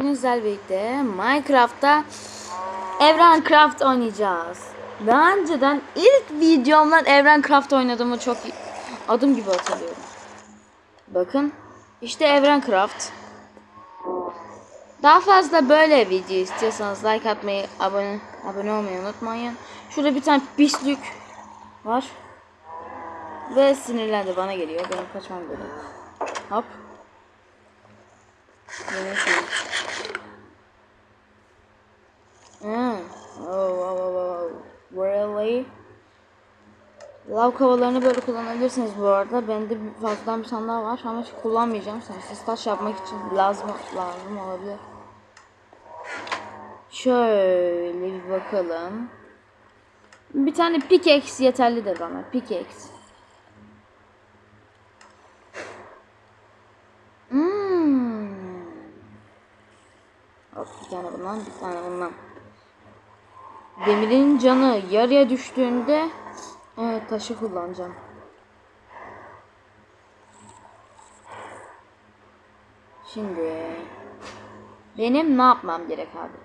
Bugün sizlerle birlikte Minecraft'ta Evren Craft oynayacağız. Daha önceden ilk videomdan Evren Craft oynadığımı çok adım gibi hatırlıyorum. Bakın işte Evren Craft. Daha fazla böyle video istiyorsanız like atmayı, abone abone olmayı unutmayın. Şurada bir tane pislik var. Ve sinirlendi bana geliyor. Benim kaçmam gerekiyor. Hop. Yine Lav kovalarını böyle kullanabilirsiniz bu arada. Bende fazladan bir tane daha var ama hiç kullanmayacağım. Sensiz taş yapmak için lazım lazım olabilir. Şöyle bir bakalım. Bir tane pickaxe yeterlidir bana. Pickaxe. Hmm. Hop bir tane bundan, bir tane bundan. Demirin canı yarıya düştüğünde evet taşı kullanacağım. Şimdi benim ne yapmam gerek abi?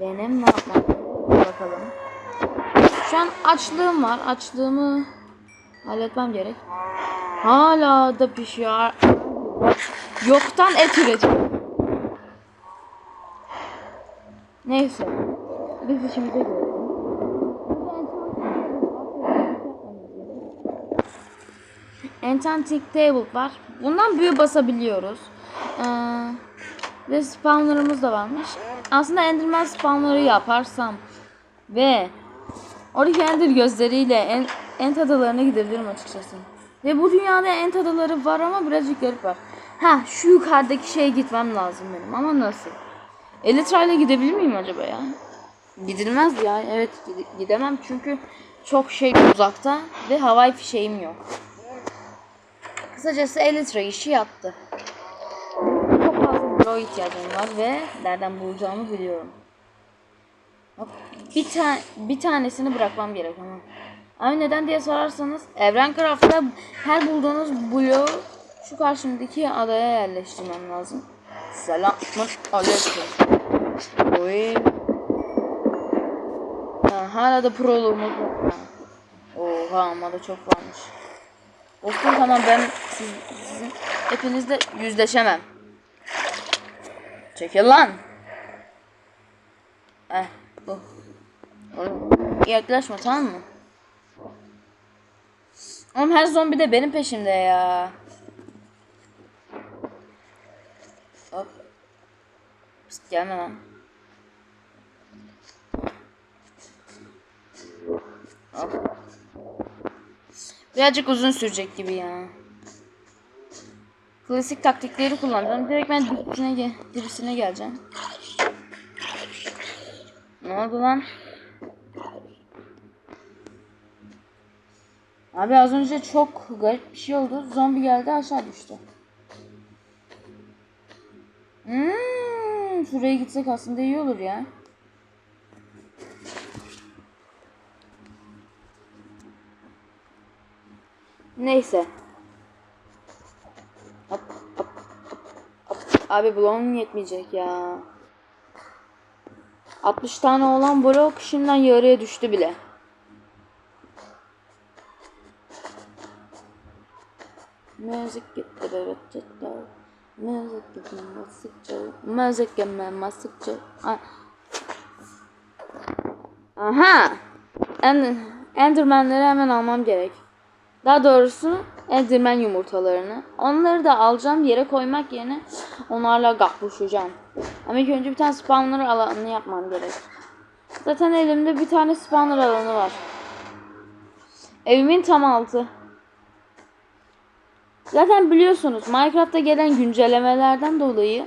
Benim ne yapmam gerek? Bakalım. Şu an açlığım var. Açlığımı halletmem gerek. Hala da pişiyor. Yoktan et üretiyor. Neyse. Biz işimize gelelim. Enchanting Table var. Bundan büyü basabiliyoruz. Ee, ve spawner'ımız da varmış. Aslında Enderman spawner'ı yaparsam ve oradaki Ender gözleriyle en, Ent adalarına gidebilirim açıkçası. Ve bu dünyada Ent adaları var ama birazcık garip var. Ha şu yukarıdaki şeye gitmem lazım benim ama nasıl? Elytra ile gidebilir miyim acaba ya? Gidilmez ya. Evet gide- gidemem çünkü çok şey uzakta ve havai fişeğim yok. Kısacası Elytra işi yattı. Çok fazla bro ihtiyacım var ve nereden bulacağımı biliyorum. Hop, Bir, ta bir tanesini bırakmam gerek ama. Ama neden diye sorarsanız Evren Craft'ta her bulduğunuz bloğu şu karşımdaki adaya yerleştirmem lazım. Selamun aleyküm. Oy. Ha, hala da proluğumuz. Ha. Oha ama da çok varmış. Dostum tamam ben siz, sizin hepinizle yüzleşemem. Çekil lan. Eh bu. Yaklaşma tamam mı? Oğlum her zombi de benim peşimde ya. Hop. Pist gelme lan. Hop. Birazcık uzun sürecek gibi ya. Klasik taktikleri kullanacağım. Direkt ben dibisine, ge dibisine geleceğim. Ne oldu lan? Abi az önce çok garip bir şey oldu. Zombi geldi aşağı düştü. Hmm, şuraya gitsek aslında iyi olur ya. Neyse. Hop, hop, hop, hop. Abi bloğum yetmeyecek ya. 60 tane olan blok şimdiden yarıya düştü bile. Müzik gitti evet cidden. Müzik gitti masıkça. Müzik gitti masıkça. Aha. End Enderman'leri hemen almam gerek. Daha doğrusu Enderman yumurtalarını. Onları da alacağım yere koymak yerine onlarla kapışacağım. Ama ilk önce bir tane spawner alanı yapmam gerek. Zaten elimde bir tane spawner alanı var. Evimin tam altı. Zaten biliyorsunuz Minecraft'ta gelen güncellemelerden dolayı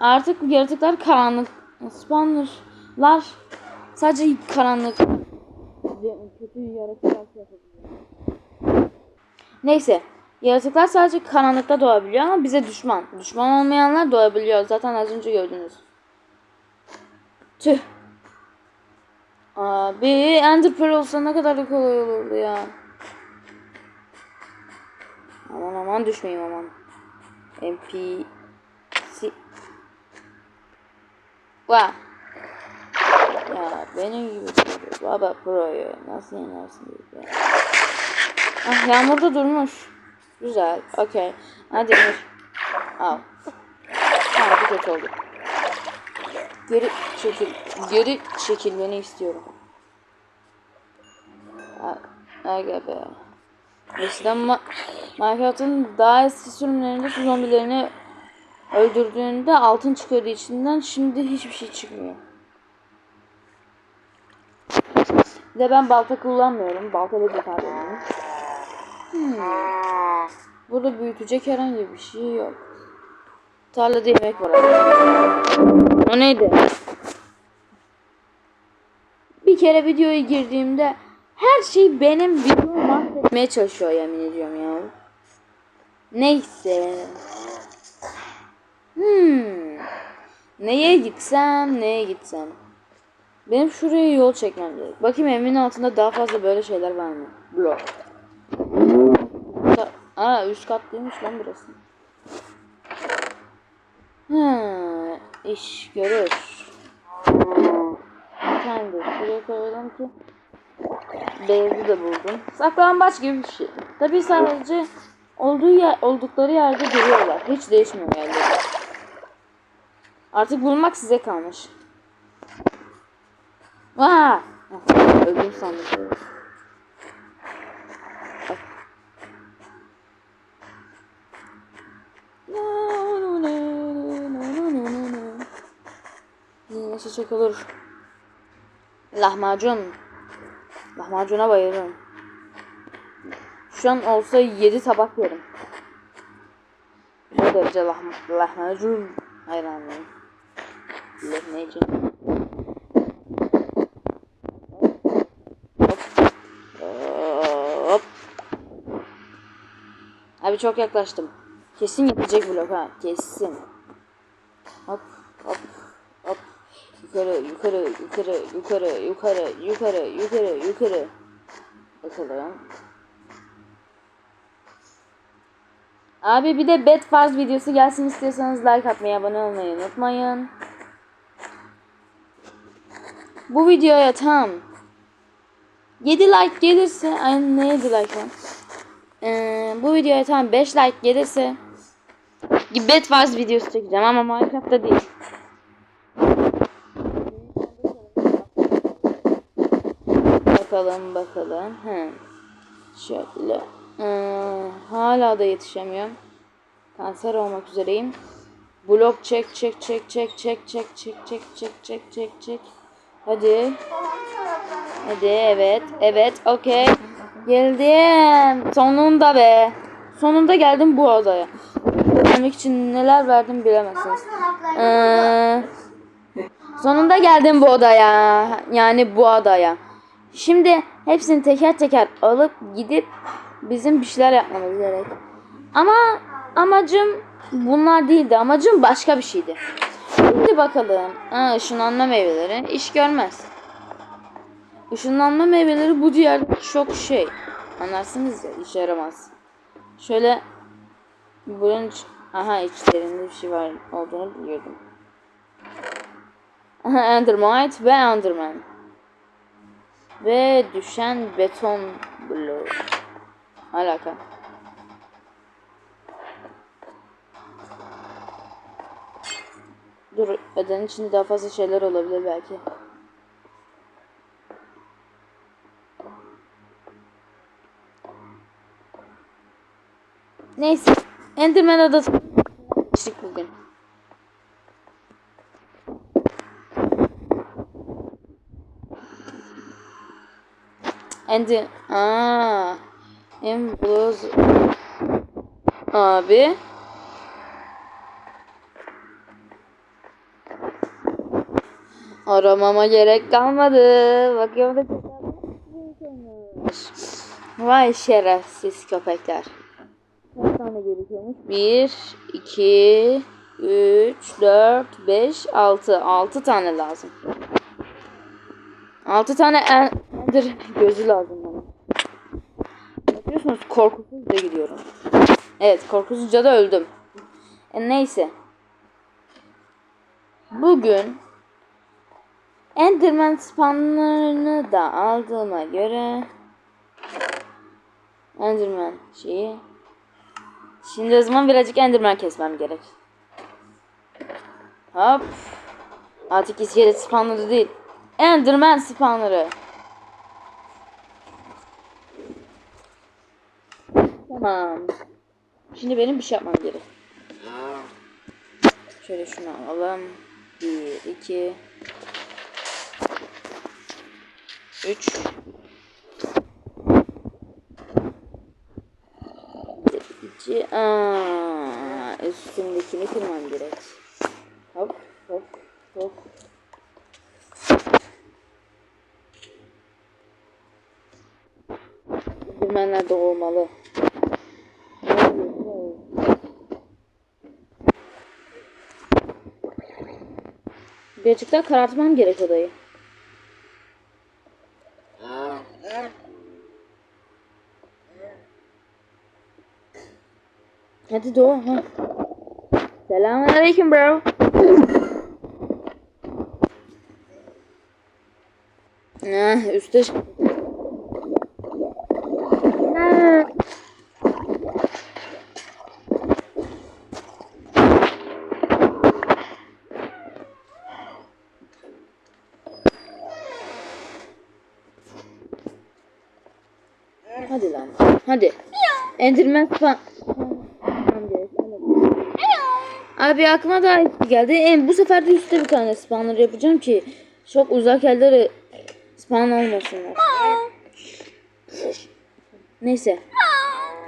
artık yaratıklar karanlık. Spawnerlar sadece karanlık. Kötü yaratıklar yapabiliyor. Neyse. Yaratıklar sadece karanlıkta doğabiliyor ama bize düşman. Düşman olmayanlar doğabiliyor. Zaten az önce gördünüz. Tüh. Abi Ender Pearl olsa ne kadar da kolay olurdu ya. Aman aman düşmeyeyim aman. MP si Vah. Ya benim gibi pro. Baba pro'yu nasıl yenersin diye. Ah yağmur da durmuş. Güzel. Okey. Hadi Emir. Al. Tamam bu kötü oldu. Geri çekil. Geri çekilmeni istiyorum. Aga be. Eskiden Ma Minecraft'ın daha eski sürümlerinde şu zombilerini öldürdüğünde altın çıkıyordu içinden. Şimdi hiçbir şey çıkmıyor. Bir de ben balta kullanmıyorum. Balta da bir Hmm. Burada büyütecek herhangi bir şey yok. Tarlada yemek var. O neydi? Bir kere videoya girdiğimde her şey benim videomu mahvetmeye çalışıyor yemin ediyorum ya. Neyse. Hmm. Neye gitsem, neye gitsem. Benim şuraya yol çekmem gerek. Bakayım evimin altında daha fazla böyle şeyler var mı? Blok. Aa üst kat değilmiş lan burası. Ha, iş görür. Tamamdır. Şuraya koyalım ki beyazı da buldum. Saklambaç gibi bir şey. Tabii sadece olduğu yer, oldukları yerde duruyorlar. Hiç değişmiyor yerleri. Artık bulmak size kalmış. Ah, Öldüm sandım. Çok olur. Lahmacun. Lahmacuna bayılırım. Şu an olsa 7 tabak yerim. O derece lahm lahmacun hayranıyım. Lahmacun. Hop. Abi çok yaklaştım. Kesin yetecek blok ha. Kesin. Hop hop hop. Yukarı yukarı yukarı yukarı yukarı yukarı yukarı yukarı. Bakalım. Abi bir de Bed Wars videosu gelsin istiyorsanız like atmayı, abone olmayı unutmayın. Bu videoya tam 7 like gelirse, ay ne 7 like lan? Ee, bu videoya tam 5 like gelirse Bed Wars videosu çekeceğim ama Minecraft'ta değil. Bakalım bakalım. Hı. Şöyle. Ee, hala da yetişemiyorum. Kanser olmak üzereyim. Blok çek çek çek çek çek çek çek çek çek çek çek çek. Hadi. Hadi evet. Evet okey. Geldim. Sonunda be. Sonunda geldim bu odaya. Demek için neler verdim bilemezsiniz. Ee, sonunda geldim bu odaya. Yani bu adaya. Şimdi hepsini teker teker alıp gidip bizim bir şeyler yapmamız gerek. Ama amacım bunlar değildi. Amacım başka bir şeydi. Şimdi bakalım. Aa, ışınlanma meyveleri iş görmez. Işınlanma meyveleri bu diyarda çok şey. Anlarsınız ya işe yaramaz. Şöyle bunun iç- aha içlerinde bir şey var olduğunu biliyordum. Endermite ve Enderman. Ve düşen beton bloğu. Alaka. Dur, bedenin içinde daha fazla şeyler olabilir belki. Neyse. Enderman adası. Geçtik bugün. Ender... Aa. Embroz... Abi. Aramama gerek kalmadı. Bakıyorum da Vay şerefsiz köpekler. Kaç tane gerekiyormuş? 1, 2, 3, 4, 5, 6. 6 tane lazım. 6 tane ender gözü lazım bana. Bakıyorsunuz korkusuzca gidiyorum. Evet korkusuzca da öldüm. E, neyse. Bugün Enderman spawnlarını da aldığıma göre Enderman şeyi Şimdi o zaman birazcık Enderman kesmem gerek. Hop. Artık iskelet spawnları değil. Enderman spawnları. Tamam. Şimdi benim bir şey yapmam gerek. Şöyle şunu alalım. Bir, iki, üç. İki. Aa, üstündekini kırmam gerek. Hop, hop, hop. Bilmenler de olmalı. Birazcık daha karartmam gerek odayı. Hadi doğu. Ha. Selamünaleyküm bro. Ah, üstte. Hadi lan. Hadi. Enderman spawn. Abi aklıma daha iyi geldi. En bu sefer de üstte bir tane spawner yapacağım ki çok uzak yerlere spawn olmasınlar. Neyse.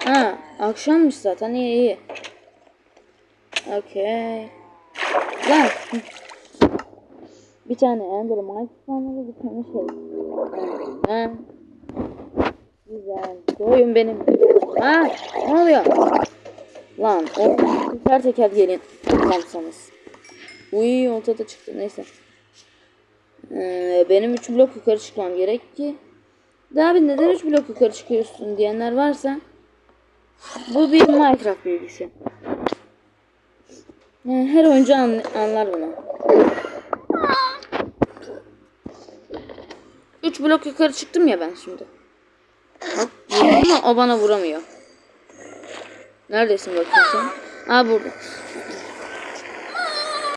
Ha, akşammış zaten iyi iyi. Okey. Lan. Bir tane Enderman spawner'ı bir tane şey. Ha. Güzel. Koyun benim. Ha, ne oluyor? Lan o teker teker gelin. Tamsanız. Uy ortada çıktı neyse. Ee, benim 3 blok yukarı çıkmam gerek ki. Daha abi neden 3 blok yukarı çıkıyorsun diyenler varsa. Bu bir Minecraft bilgisi. Yani her oyuncu an- anlar bunu. 3 blok yukarı çıktım ya ben şimdi. Ama o bana vuramıyor. Neredesin bakıyorsun? Aa burada.